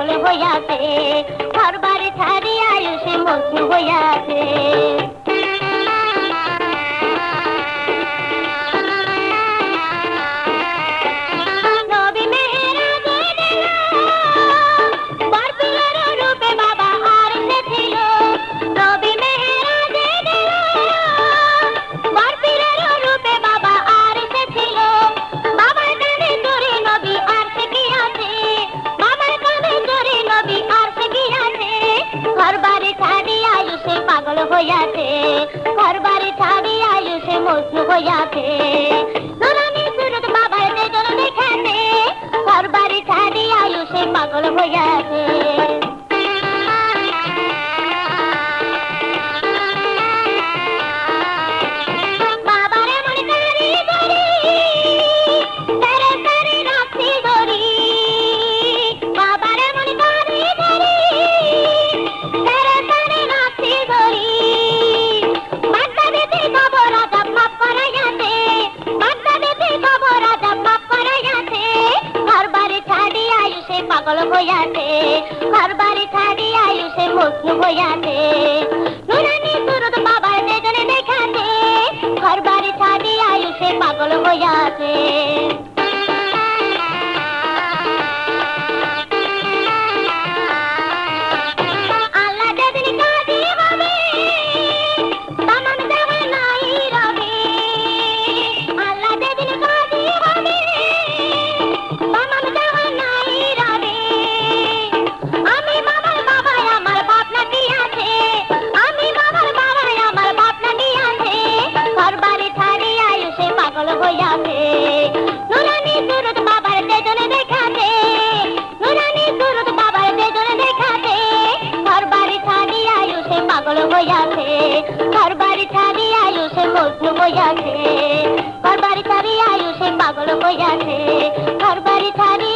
পাগল হইয়াছে ঘর বাড়ি ছাড়ি আয়ুষে মগ্ন হইয়াছে। হইয়াছে ঘর বাড়ি ছাড়ি আয়ুষে মগ্ন হইয়াছে। নুরানি সুরত বাবার জন্য এখানে ঘর বাড়ি ছাড়ি আয়ুষে পাগল হইয়াছে। পাগল হইয়াছে, ঘর বাড়ি ছাড়ি আয়ুষে মগ্ন হইয়াছে। নুরানি সুরত বাবার দেখাতে, ঘর বাড়ি ছাড়ি আয়ুষে পাগল হইয়াছে। ঘর বাড়ি ছাড়ি আয়ু সে পাগল হইয়াছে ঘর বাড়ি ছাড়ি